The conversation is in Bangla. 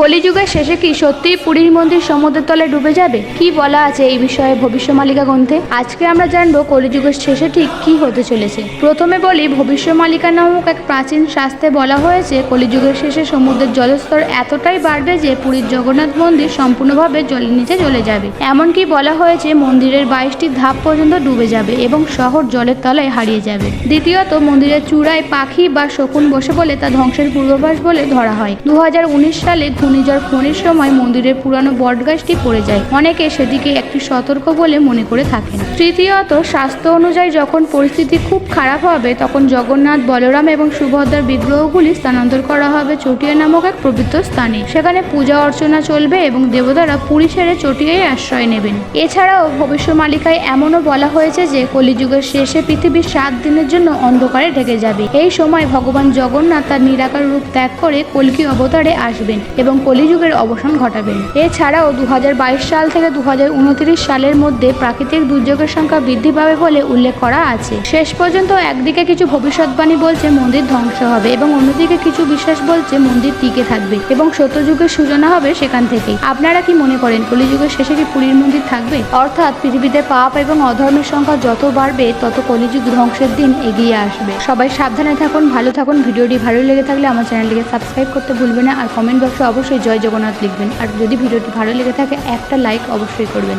কলিযুগের শেষে কি সত্যিই পুরীর মন্দির সমুদ্রের তলে ডুবে যাবে? কি বলা আছে এই বিষয়ে ভবিষ্যমালিকা গ্রন্থে? আজকে আমরা জানব কলিযুগের শেষে ঠিক কি হতে চলেছে। প্রথমে বলি ভবিষ্যমালিকা নামক এক প্রাচীন শাস্ত্রে বলা হয়েছে, কলিযুগের শেষে সমুদ্রের জলস্তর এতটাই বাড়বে যে পুরীর জগন্নাথ মন্দির সম্পূর্ণভাবে জলের নিচে চলে যাবে। এমনকি বলা হয়েছে, মন্দিরের বাইশটি ধাপ পর্যন্ত ডুবে যাবে এবং শহর জলের তলায় হারিয়ে যাবে। দ্বিতীয়ত, মন্দিরের চূড়ায় পাখি বা শকুন বসে বলে তা ধ্বংসের পূর্বাভাস বলে ধরা হয়। দু হাজার উনিশ সালে ঘূর্ণিঝড় ফোনের সময় মন্দিরের পুরানো বটগাছটি পড়ে যায়। অনেকে সেদিকে একটি সতর্ক বলে মনে করে থাকেন। তৃতীয়ত, স্বাস্থ্য অনুযায়ী যখন পরিস্থিতি খুব খারাপ হবে, তখন জগন্নাথ, বলরাম এবং সুভদ্রার বিগ্রহগুলি স্থানান্তর করা হবে চটিয়া নামক এক পবিত্র স্থানে। সেখানে পূজা অর্চনা চলবে এবং দেবতারা পুরী ছেড়ে চটিয়ায় আশ্রয় নেবেন। এছাড়াও ভবিষ্যমালিকায় এমনও বলা হয়েছে যে, কলিযুগের শেষে পৃথিবীর সাত দিনের জন্য অন্ধকারে ঢেকে যাবে। এই সময় ভগবান জগন্নাথ তার নিরাকার রূপ ত্যাগ করে কলকি অবতারে আসবেন এবং কলিযুগের অবসান ঘটাবেন এছাড়াও দু হাজার বাইশ সাল থেকে দু হাজার উনত্রিশ সালের মধ্যে প্রাকৃতিক দুর্যোগের সংখ্যা বৃদ্ধি পাবে বলে উল্লেখ করা আছে। শেষ পর্যন্ত একদিকে কিছু ভবিষ্যৎবাণী বলছে মন্দির ধ্বংস হবে এবং অন্যদিকে কিছু বিশ্বাস বলছে মন্দির টিকে থাকবে এবং সত্যযুগের সূচনা হবে সেখান থেকেই। আপনারা কি মনে করেন কলিযুগের শেষে কি পুরীর মন্দির থাকবে? অর্থাৎ পৃথিবীতে পাপ এবং অধর্মের সংখ্যা যত বাড়বে, তত কলিযুগ ধ্বংসের দিন এগিয়ে আসবে। সবাই সাবধানে থাকুন, ভালো থাকুন। ভিডিওটি ভালো লেগে থাকলে আমার চ্যানেলটিকে সাবস্ক্রাইব করতে ভুলবে না। আর কমেন্ট বক্সে অবশ্যই জয় জগন্নাথ লিখবেন। আর যদি ভিডিওটি ভালো লেগে থাকে একটা লাইক অবশ্যই করবেন।